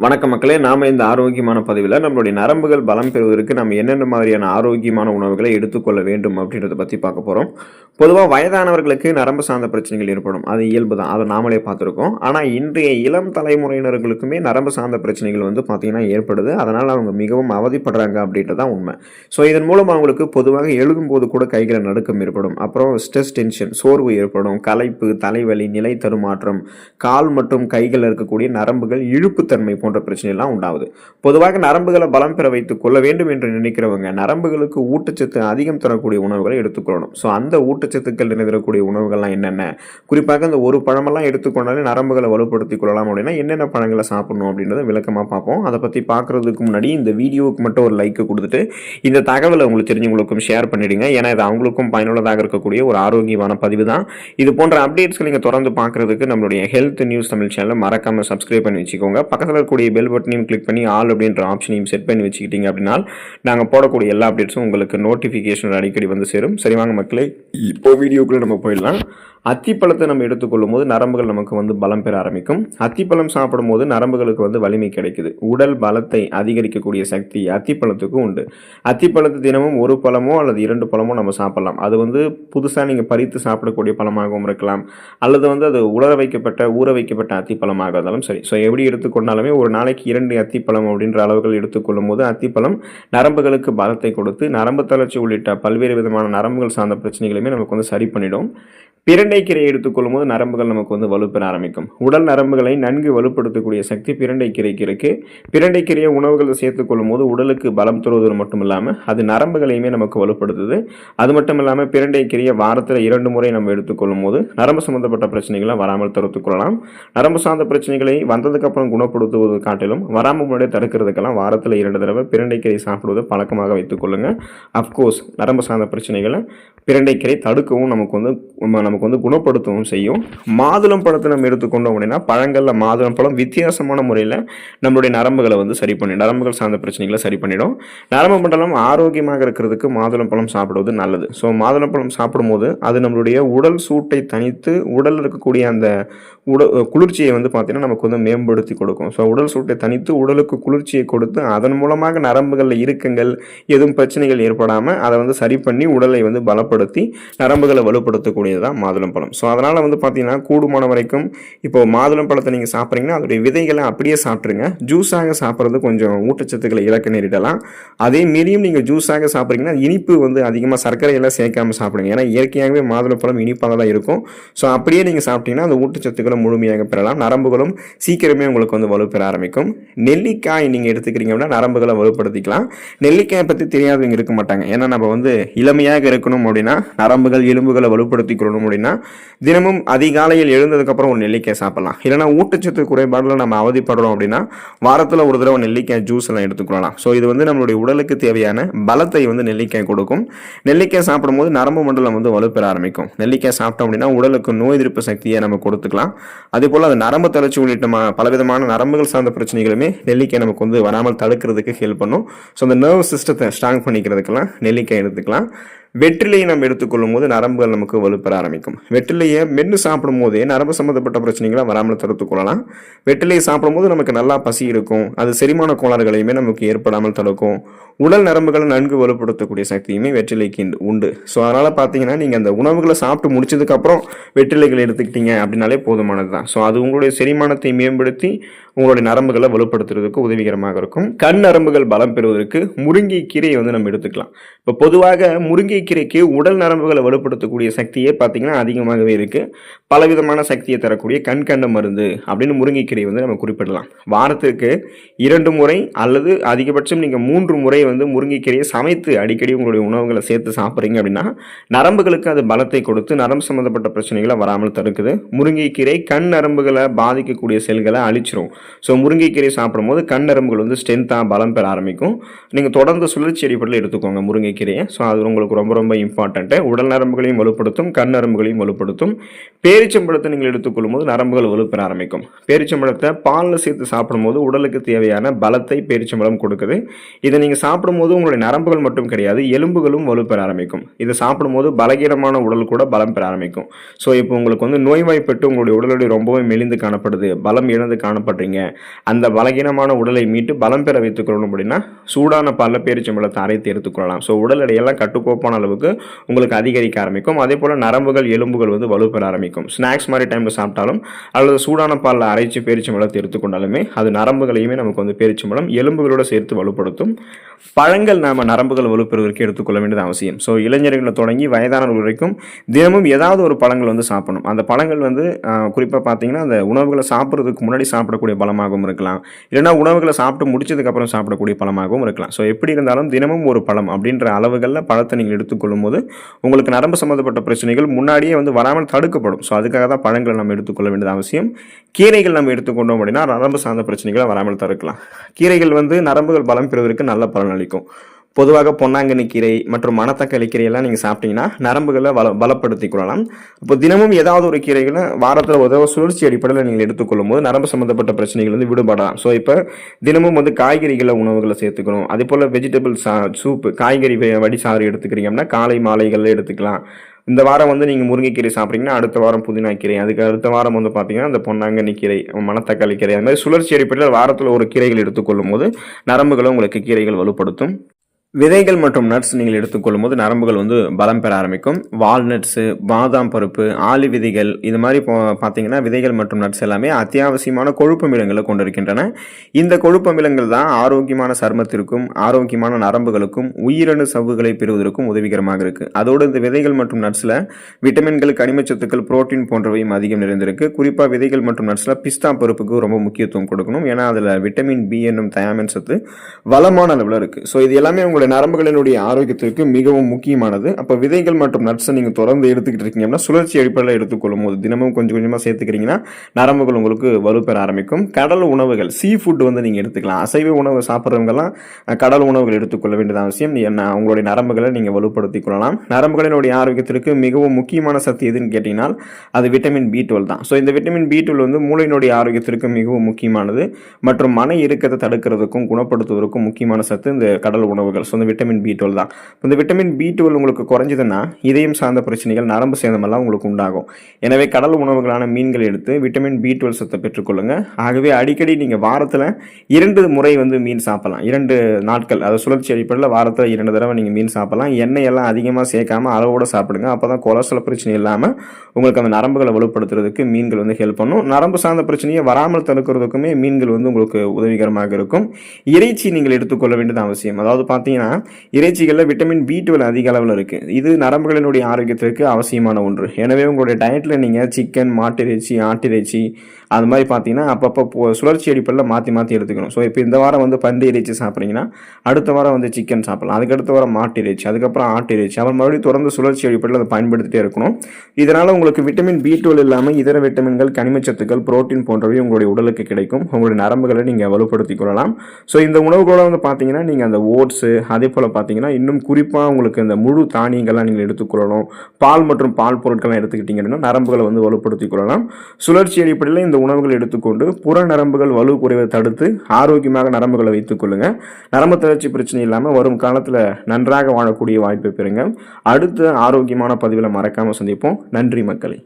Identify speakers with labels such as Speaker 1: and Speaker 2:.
Speaker 1: வணக்க மக்களே நாம் இந்த ஆரோக்கியமான பதிவில் நம்மளுடைய நரம்புகள் பலம் பெறுவதற்கு நம்ம என்னென்ன மாதிரியான ஆரோக்கியமான உணவுகளை எடுத்துக்கொள்ள வேண்டும் அப்படின்றத பற்றி பார்க்க போகிறோம் பொதுவாக வயதானவர்களுக்கு நரம்பு சார்ந்த பிரச்சனைகள் ஏற்படும். அது இயல்பு தான். அதை நாமளே பார்த்துருக்கோம். ஆனால் இன்றைய இளம் தலைமுறையினர்களுக்குமே நரம்பு சார்ந்த பிரச்சனைகள் வந்து பார்த்திங்கன்னா ஏற்படுது. அதனால் அவங்க மிகவும் அவதிப்படுறாங்க அப்படின்றது தான் உண்மை. ஸோ இதன் மூலம் அவங்களுக்கு பொதுவாக எழுதும்போது கூட கைகளை நடுக்கம் ஏற்படும். அப்புறம் ஸ்ட்ரெஸ் டென்ஷன் சோர்வு ஏற்படும். களைப்பு தலைவலி நிலை தருமாற்றம் கால் மற்றும் கைகளில் இருக்கக்கூடிய நரம்புகள் இழுப்புத்தன்மை போன்ற பிரச்சனைலாம் உண்டாகுது. பொதுவாக நரம்புகளை பலம் பெற வைத்துக் கொள்ள வேண்டும் என்று நினைக்கிறவங்க நரம்புகளுக்கு ஊட்டச்சத்து அதிகம் தரக்கூடிய உணவுகளை எடுத்துக்கொள்ளணும். ஸோ அந்த ஊட்டச்சத்துக்கள் நிறைந்திருக்கக்கூடிய உணவுகள்லாம் என்னென்ன? குறிப்பாக அந்த ஒரு பழமெல்லாம் எடுத்துக்கொண்டாலே நரம்புகளை வலுப்படுத்திக் கொள்ளலாம் அப்படின்னா என்னென்ன பழங்களை சாப்பிடணும் அப்படின்றத விளக்கமாக பார்ப்போம். அதை பற்றி பார்க்குறதுக்கு முன்னாடி இந்த வீடியோவுக்கு மட்டும் ஒரு லைக் கொடுத்துட்டு இந்த தகவலை உங்களுக்கு தெரிஞ்சவங்களுக்கும் ஷேர் பண்ணிடுங்க. ஏன்னா இது அவங்களுக்கும் பயனுள்ளதாக இருக்கக்கூடிய ஒரு ஆரோக்கியமான பதிவு தான். இது போன்ற அப்டேட்ஸ்களை நீங்கள் தொடர்ந்து பார்க்குறதுக்கு நம்மளுடைய ஹெல்த் நியூஸ் தமிழ் சேனலை மறக்காமல் சப்ஸ்கிரைப் பண்ணி வச்சுக்கோங்க. பக்கத்தில் இருக்கக்கூடிய பெல் பட்டனையும் கிளிக் பண்ணி ஆல் அப்படின்ற ஆப்ஷனையும் செட் பண்ணி வச்சுக்கிட்டீங்க அப்படின்னா நாங்கள் போடக்கூடிய எல்லா அப்டேட்ஸும் உங்களுக்கு நோட்டிஃபிகேஷன் அடிக்கடி வந்து சேரும். சரி வாங்க மக்களே இப்போ வீடியோக்குள்ளே நம்ம போயிடலாம். அத்திப்பழத்தை நம்ம எடுத்துக்கொள்ளும் போது நரம்புகள் நமக்கு வந்து பலம் பெற ஆரம்பிக்கும். அத்திப்பழம் சாப்பிடும் போது நரம்புகளுக்கு வந்து வலிமை கிடைக்குது. உடல் பலத்தை அதிகரிக்கக்கூடிய சக்தி அத்திப்பழத்துக்கும் உண்டு. அத்திப்பழத்தை தினமும் ஒரு பழமோ அல்லது இரண்டு பழமோ நம்ம சாப்பிடலாம். அது வந்து புதுசாக நீங்கள் பறித்து சாப்பிடக்கூடிய பழமாகவும் இருக்கலாம். அல்லது வந்து அது உலர வைக்கப்பட்ட ஊற வைக்கப்பட்ட அத்திப்பழமாக இருந்தாலும் சரி. ஸோ எப்படி எடுத்துக்கொண்டாலுமே ஒரு நாளைக்கு இரண்டு அத்திப்பழம் அப்படின்ற அளவுகள் எடுத்துக்கொள்ளும் போது அத்திப்பழம் நரம்புகளுக்கு பலத்தை கொடுத்து நரம்பு தளர்ச்சி உள்ளிட்ட பல்வேறு விதமான நரம்புகள் சார்ந்த பிரச்சனைகளையுமே நமக்கு வந்து சரி பண்ணிடும். பிரண்டைக்கீரையை எடுத்துக்கொள்ளும் போது நரம்புகள் நமக்கு வந்து வலுப்பெற ஆரம்பிக்கும். உடல் நரம்புகளை நன்கு வலுப்படுத்தக்கூடிய சக்தி பிரண்டைக்கீரைக்கு இருக்கு. பிரண்டைக்கீரையை உணவுகளை சேர்த்துக்கொள்ளும் போது உடலுக்கு பலம் தருவது மட்டும் இல்லாமல் அது நரம்புகளையுமே நமக்கு வலுப்படுத்துது. அது மட்டும் இல்லாமல் பிரண்டைக்கீரையை வாரத்தில் இரண்டு முறை நம்ம எடுத்துக்கொள்ளும் போது நரம்பு சம்பந்தப்பட்ட பிரச்சனைகளை வராமல் தடுத்துக்கொள்ளலாம் நரம்பு சார்ந்த பிரச்சனைகளை வந்ததுக்கப்புறம் குணப்படுத்துவது காட்டிலும் வராமல் முன்னாடியே தடுக்கிறதுக்கெல்லாம் வாரத்தில் இரண்டு தடவை பிரண்டைக்கீரை சாப்பிடுவது பழக்கமாக வைத்துக் கொள்ளுங்க. அஃப்கோர்ஸ் நரம்பு சார்ந்த பிரச்சனைகளை பிரண்டைக்கீரை தடுக்கவும் நமக்கு வந்து நமக்கு வந்து குணப்படுத்தவும் செய்யும். மாதுளம் பழத்தை நம்ம எடுத்துக்கொண்டோம் அப்படின்னா பழங்களில் மாதுளம் பழம் வித்தியாசமான முறையில் நம்மளுடைய நரம்புகளை வந்து சரி பண்ணி நரம்புகள் சார்ந்த பிரச்சனைகளை சரி பண்ணிடும். நரம்பு மண்டலம் ஆரோக்கியமாக இருக்கிறதுக்கு மாதுளம் பழம் சாப்பிடுவது நல்லது. ஸோ மாதுளம் பழம் சாப்பிடும்போது அது நம்மளுடைய உடல் சூட்டை தனித்து உடலில் இருக்கக்கூடிய அந்த உட குளிர்ச்சியை வந்து பார்த்தீங்கன்னா நமக்கு வந்து மேம்படுத்தி கொடுக்கும். ஸோ உடல் சூட்டை தனித்து உடலுக்கு குளிர்ச்சியை கொடுத்து அதன் மூலமாக நரம்புகளில் இறுக்கங்கள் எதுவும் பிரச்சனைகள் ஏற்படாமல் அதை வந்து சரி பண்ணி உடலை வந்து பலப்படுத்தி நரம்புகளை வலுப்படுத்தக்கூடியது மாதுளம்பழம் மாதுளம் பழம். ஸோ அதனால் வந்து பார்த்தீங்கன்னா கூடுமான வரைக்கும் இப்போ மாதுளம் பழத்தை நீங்கள் சாப்பிட்றீங்கன்னா அதோடைய விதைகளை அப்படியே சாப்பிட்ருங்க ஜூஸாக சாப்பிட்றது கொஞ்சம் ஊட்டச்சத்துக்களை இலக்க நேரிடலாம். அதே மீறியும் நீங்கள் ஜூஸாக சாப்பிட்றீங்கன்னா இனிப்பு வந்து அதிகமாக சர்க்கரையெல்லாம் சேர்க்காமல் சாப்பிடுங்க. ஏன்னா இயற்கையாகவே மாதுளம்பழம் இனிப்பாக தான் இருக்கும். ஸோ அப்படியே நீங்கள் சாப்பிட்டீங்கன்னா அந்த ஊட்டச்சத்துக்களை முழுமையாக பெறலாம். நரம்புகளும் சீக்கிரமே உங்களுக்கு வந்து வலுப்பெற ஆரம்பிக்கும். நெல்லிக்காய் நீங்கள் எடுத்துக்கிறீங்க அப்படின்னா நரம்புகளை வலுப்படுத்திக்கலாம். நெல்லிக்காயை பற்றி தெரியாதவங்க இருக்க மாட்டாங்க. ஏன்னா நம்ம வந்து இளமையாக இருக்கணும் அப்படின்னா நரம்புகள் எலும்புகளை வலுப்படுத்திக்கணும் அப்படின்னா தினமும் அதிகாலையில் எழுந்ததுக்கப்புறம் ஒரு நெல்லிக்காய் சாப்பிடலாம். இல்லைனா ஊட்டச்சத்து குறைபாடில் நம்ம அவதிப்படுறோம் அப்படின்னா வாரத்தில் ஒரு தடவை நெல்லிக்காய் ஜூஸ் எல்லாம் எடுத்துக்கொள்ளலாம் ஸோ இது வந்து நம்மளுடைய உடலுக்கு தேவையான பலத்தை வந்து நெல்லிக்காய் கொடுக்கும். நெல்லிக்காய் சாப்பிடும்போது நரம்பு மண்டலம் வந்து வலுப்பெற ஆரம்பிக்கும். நெல்லிக்காய் சாப்பிட்டோம் அப்படின்னா உடலுக்கு நோய் எதிர்ப்பு சக்தியை நம்ம கொடுத்துக்கலாம். அதே போல் அது நரம்பு தளர்ச்சி உள்ளிட்ட பலவிதமான நரம்புகள் சார்ந்த பிரச்சனைகளுமே நெல்லிக்காய் நமக்கு வந்து வராமல் தடுக்கிறதுக்கு ஹெல்ப் பண்ணும். ஸோ அந்த நர்வ் சிஸ்டத்தை ஸ்ட்ராங் பண்ணிக்கிறதுக்கெல்லாம் நெல்லிக்காய் எடுத்துக்கலாம். வெற்றிலையை நம்ம எடுத்துக்கொள்ளும் போது நரம்புகள் நமக்கு வலுப்பெற ஆரம்பிக்கும். வெற்றிலையை மென்று சாப்பிடும் போதே நரம்பு சம்மந்தப்பட்ட பிரச்சனைகளை வராமல் தடுத்துக்கொள்ளலாம் வெற்றிலையை சாப்பிடும்போது நமக்கு நல்லா பசி இருக்கும். அது செரிமான கோளாறுகளையுமே நமக்கு ஏற்படாமல் தடுக்கும். உடல் நரம்புகளை நன்கு வலுப்படுத்தக்கூடிய சக்தியுமே வெற்றிலைக்கு உண்டு. ஸோ அதனால் பார்த்தீங்கன்னா நீங்கள் அந்த உணவுகளை சாப்பிட்டு முடிச்சதுக்கப்புறம் வெற்றிலைகள் எடுத்துக்கிட்டீங்க அப்படின்னாலே போதுமானது தான் ஸோ அது உங்களுடைய செரிமானத்தை மேம்படுத்தி உங்களுடைய நரம்புகளை வலுப்படுத்துறதுக்கு உதவிகரமாக இருக்கும். கண் நரம்புகள் பலம் பெறுவதற்கு முருங்கை கீரையை வந்து நம்ம எடுத்துக்கலாம். இப்போ பொதுவாக முருங்கை கீரைக்கு உடல் நரம்புகளை வலுப்படுத்தக்கூடிய சக்தியே பார்த்தீங்கன்னா அதிகமாகவே இருக்குது பலவிதமான சக்தியை தரக்கூடிய கண்கண்ட மருந்து அப்படின்னு முருங்கைக்கீரை வந்து நம்ம குறிப்பிடலாம். வாரத்திற்கு இரண்டு முறை அல்லது அதிகபட்சம் நீங்கள் மூன்று முறை வந்து முருங்கைக்கீரையை சமைத்து அடிக்கடி உங்களுடைய உணவுகளை சேர்த்து சாப்பிட்றீங்க அப்படின்னா நரம்புகளுக்கு அது பலத்தை கொடுத்து நரம்பு சம்மந்தப்பட்ட பிரச்சனைகளை வராமல் தடுக்குது. முருங்கைக்கீரை கண் நரம்புகளை பாதிக்கக்கூடிய செல்களை அழிச்சிரும். ஸோ முருங்கைக்கீரை சாப்பிடும்போது கண் நரம்புகள் வந்து ஸ்ட்ரென்த்தாக பலம் பெற ஆரம்பிக்கும். நீங்கள் தொடர்ந்து சுழற்சி அடிப்படையில் எடுத்துக்கோங்க முருங்கைக்கீரையை. ஸோ அது உங்களுக்கு ரொம்ப ரொம்ப இம்பார்ட்டண்ட்டு உடல் நரம்புகளையும் வலுப்படுத்தும் கண் நரம்புகளையும் வலுப்படுத்தும். பேரிச்சம்பழத்தை நீங்கள் எடுத்துக்கொள்ளும் போது நரம்புகள் வலுப்பெற ஆரம்பிக்கும். பேரிச்சம்பழத்தை பாலில் சேர்த்து சாப்பிடும்போது உடலுக்கு தேவையான பலத்தை பேரிச்சம்பழம் கொடுக்குது. இதை நீங்கள் சாப்பிடும்போது உங்களுடைய நரம்புகள் மட்டும் கிடையாது எலும்புகளும் வலுப்பெற ஆரம்பிக்கும். இதை சாப்பிடும்போது பலகீனமான உடல் கூட பலம் பெற ஆரம்பிக்கும். ஸோ இப்போ உங்களுக்கு வந்து நோய்வாய்ப்பட்டு உங்களுடைய உடலுடைய ரொம்பவே மெலிந்து காணப்படுது பலம் இழந்து காணப்படுறீங்க. அந்த பலகீனமான உடலை மீட்டு பலம் பெற வைத்துக் கொள்ளணும் அப்படின்னா சூடான பல பேரிச்சம்பழத்தை அரைத்து எடுத்துக்கொள்ளலாம் ஸோ உடல் எடையெல்லாம் கட்டுக்கோப்பான அளவுக்கு உங்களுக்கு அதிகரிக்க ஆரம்பிக்கும். அதே போல் நரம்புகள் எலும்புகள் வந்து வலுப்பெற ஆரம்பிக்கும். ஸ்நாக்ஸ் மாதிரி டைமில் சாப்பிட்டாலும் அல்லது சூடான பாலில் அரைச்சு பேரிச்சம்பழத்தை எடுத்துக்கொண்டாலுமே அது நரம்புகளையுமே நமக்கு வந்து பேரிச்சம்பழம் எலும்புகளோட சேர்த்து வலுப்படுத்தும். பழங்கள் நாம நரம்புகள் வலுப்பெறுவதற்கு எடுத்துக்கொள்ள வேண்டியது அவசியம். ஸோ இளைஞர்களை தொடங்கி வயதானவர்கள் வரைக்கும் தினமும் ஏதாவது ஒரு பழங்கள் வந்து சாப்பிடணும். அந்த பழங்கள் வந்து குறிப்பாக பார்த்தீங்கன்னா அந்த உணவுகளை சாப்பிட்றதுக்கு முன்னாடி சாப்பிடக்கூடிய பழமாகவும் இருக்கலாம். இல்லைன்னா உணவுகளை சாப்பிட்டு முடிச்சதுக்கப்புறம் சாப்பிடக்கூடிய பழமாகவும் இருக்கலாம். ஸோ எப்படி இருந்தாலும் தினமும் ஒரு பழம் அப்படின்ற அளவுகளில் பழத்தை நீங்கள் எடுத்துக்கொள்ளும் போது உங்களுக்கு நரம்பு சம்மந்தப்பட்ட பிரச்சனைகள் முன்னாடியே வந்து வராமல் தடுக்கப்படும். ஸோ அதுக்காக தான் பழங்களை நம்ம எடுத்துக்கொள்ள வேண்டியது அவசியம். கீரைகள் நம்ம எடுத்துக்கொண்டோம் அப்படின்னா நரம்பு சார்ந்த பிரச்சனைகளை வராமல் தடுக்கலாம். கீரைகள் வந்து நரம்புகள் பலம் பெறுவதற்கு நல்ல பலன் அளிக்கும். பொதுவாக பொன்னாங்கண்ணி கீரை மற்றும் மணத்தக்காளி கீரையெல்லாம் நீங்கள் சாப்பிட்டீங்கன்னா நரம்புகளை வள பலப்படுத்தி கொள்ளலாம். இப்போ தினமும் ஏதாவது ஒரு கீரைகளை வாரத்தில் உதவ சுழற்சி அடிப்படையில் நீங்கள் எடுத்துக்கொள்ளும் போது நரம்பு சம்மந்தப்பட்ட பிரச்சனைகள் வந்து விடுபடலாம். ஸோ இப்போ தினமும் வந்து காய்கறிகளை உணவுகளை சேர்த்துக்கணும். அதே போல் வெஜிடபிள் சா சூப்பு காய்கறி வடி சாறு எடுத்துக்கிறீங்க அப்படின்னா காலை மாலைகளில் எடுத்துக்கலாம். இந்த வாரம் வந்து நீங்கள் முருங்கைக்கீரை சாப்பிட்றீங்கன்னா அடுத்த வாரம் புதினா கீரை அதுக்கு அடுத்த வாரம் வந்து பார்த்தீங்கன்னா அந்த பொன்னாங்கண்ணி கீரை மணத்தக்காளி கீரை அந்த மாதிரி சுழற்சி அடிப்படையில் வாரத்தில் ஒரு கீரைகள் எடுத்துக்கொள்ளும் போது நரம்புகளும் உங்களுக்கு கீரைகள் வலுப்படுத்தும். விதைகள் மற்றும் நட்ஸ் நீங்கள் எடுத்துக்கொள்ளும் போது நரம்புகள் வந்து பலம் பெற ஆரம்பிக்கும். வால்நட்ஸு பாதாம் பருப்பு ஆலி விதைகள் இது மாதிரி பார்த்தீங்கன்னா விதைகள் மற்றும் நட்ஸ் எல்லாமே அத்தியாவசியமான கொழுப்பமிலங்களை கொண்டிருக்கின்றன. இந்த கொழுப்பமிலங்கள் தான் ஆரோக்கியமான சருமத்திற்கும் ஆரோக்கியமான நரம்புகளுக்கும் உயிரணு சவ்வுகளை பெறுவதற்கும் உதவிகரமாக இருக்குது அதோடு இந்த விதைகள் மற்றும் நட்ஸில் விட்டமின்கள் கனிமச்சத்துக்கள் புரோட்டீன் போன்றவையும் அதிகம் நிறைந்திருக்கு. குறிப்பாக விதைகள் மற்றும் நட்ஸில் பிஸ்தா பருப்புக்கு ரொம்ப முக்கியத்துவம் கொடுக்கணும். ஏன்னா அதில் விட்டமின் பி என்னும் தயாமின் சத்து வளமான அளவில் இருக்குது ஸோ இது எல்லாமே உங்களுடைய நரம்புகளினுடைய ஆரோக்கியத்திற்கு மிகவும் முக்கியமானது. அப்போ விதைகள் மற்றும் நட்ஸை நீங்கள் தொடர்ந்து எடுத்துக்கிட்டு இருக்கீங்க அப்படின்னா சுழற்சி அடிப்படையில் எடுத்துக்கொள்ளும் போது தினமும் கொஞ்சம் கொஞ்சமாக சேர்த்துக்கிறீங்கன்னா நரம்புகள் உங்களுக்கு வலுப்பெற ஆரம்பிக்கும். கடல் உணவுகள் சீ ஃபுட் வந்து நீங்கள் எடுத்துக்கலாம். அசைவ உணவு சாப்பிட்றவங்கலாம் கடல் உணவுகள் எடுத்துக்கொள்ள வேண்டியது அவசியம். என்ன உங்களுடைய நரம்புகளை நீங்கள் வலுப்படுத்திக் கொள்ளலாம். நரம்புகளினுடைய ஆரோக்கியத்திற்கு மிகவும் முக்கியமான சக்தி எதுன்னு கேட்டிங்கன்னா அது விட்டமின் பி டுவெல் தான். ஸோ இந்த விட்டமின் பி டுவெல் வந்து மூளையினுடைய ஆரோக்கியத்திற்கு மிகவும் முக்கியமானது. மற்றும் மன இறுக்கத்தை தடுக்கிறதுக்கும் குணப்படுத்துவதற்கும் முக்கியமான சத்து இந்த கடல் உணவுகள். ஸோ வந்து விட்டமின் பி டுவெல் தான். இந்த விட்டமின் பி டுவெல் உங்களுக்கு குறைஞ்சதுன்னா இதயம் சார்ந்த பிரச்சனைகள் நரம்பு சேதமெல்லாம் உங்களுக்கு உண்டாகும். எனவே கடல் உணவுகளான மீன்கள் எடுத்து விட்டமின் பி டுவெல் சத்தை பெற்றுக்கொள்ளுங்க. ஆகவே அடிக்கடி நீங்கள் வாரத்தில் இரண்டு முறை வந்து மீன் சாப்பிடலாம். இரண்டு நாட்கள் அதாவது சுழற்சி அடிப்படையில் வாரத்தில் இரண்டு தடவை நீங்கள் மீன் சாப்பிடலாம். எண்ணெய் எல்லாம் அதிகமாக சேர்க்காம அளவோட சாப்பிடுங்க. அப்போ தான் கொலஸ்ட்ரால் பிரச்சனை இல்லாமல் உங்களுக்கு அந்த நரம்புகளை வலுப்படுத்துறதுக்கு மீன்கள் வந்து ஹெல்ப் பண்ணும். நரம்பு சார்ந்த பிரச்சனையை வராமல் தடுக்கிறதுக்குமே மீன்கள் வந்து உங்களுக்கு உதவிகரமாக இருக்கும். இறைச்சி நீங்கள் எடுத்துக்கொள்ள வேண்டியது அவசியம். அதாவது பார்த்தீங்கன்னா இறைச்சிகளில் விட்டமின் பி டுவெல் அதிக அளவில் இருக்குது இது நரம்புகளினுடைய ஆரோக்கியத்திற்கு அவசியமான ஒன்று. எனவே உங்களுடைய டயட்டில் நீங்கள் சிக்கன் மாட்டிறைச்சி ஆட்டிறைச்சி அது மாதிரி பார்த்தீங்கன்னா அப்பப்போ சுழற்சி அடிப்படையில் மாற்றி மாற்றி எடுத்துக்கணும். ஸோ இப்போ இந்த வாரம் வந்து பந்து இறைச்சி சாப்பிட்றீங்கன்னா அடுத்த வாரம் வந்து சிக்கன் சாப்பிடலாம். அதுக்கடுத்த வாரம் மாட்டு இறைச்சி அதுக்கப்புறம் ஆட்டு இறைச்சி. அப்புறம் மறுபடியும் தொடர்ந்து சுழற்சி அடிப்படையில் அதை பயன்படுத்திட்டே இருக்கணும். இதனால் உங்களுக்கு விட்டமின் பி டுவெல் இல்லாமல் இதர விட்டமின்கள் கனிமச்சத்துக்கள் புரோட்டீன் போன்றவை உங்களுடைய உடலுக்கு கிடைக்கும். உங்களுடைய நரம்புகளை நீங்கள் வலுப்படுத்திக் கொள்ளலாம். ஸோ இந்த உணவுகளோட வந்து பார்த்தீங்கன்னா நீங்கள் அந்த ஓட்ஸு அதே போல் பார்த்தீங்கன்னா இன்னும் குறிப்பாக உங்களுக்கு இந்த முழு தானியங்கள்லாம் நீங்கள் எடுத்துக்கொள்ளணும். பால் மற்றும் பால் பொருட்கள்லாம் எடுத்துக்கிட்டீங்க அப்படின்னா நரம்புகளை வந்து வலுப்படுத்திக் கொள்ளலாம். சுழற்சி அடிப்படையில் இந்த உணவுகளை எடுத்துக்கொண்டு புற நரம்புகள் வலு குறைவதை தடுத்து ஆரோக்கியமாக நரம்புகளை வைத்துக் கொள்ளுங்கள் நரம்பு தளர்ச்சி பிரச்சனை இல்லாமல் வரும் காலத்தில் நன்றாக வாழக்கூடிய வாய்ப்பை பெறுங்க. அடுத்த ஆரோக்கியமான பதிவில் மறக்காமல் சந்திப்போம். நன்றி மக்களை.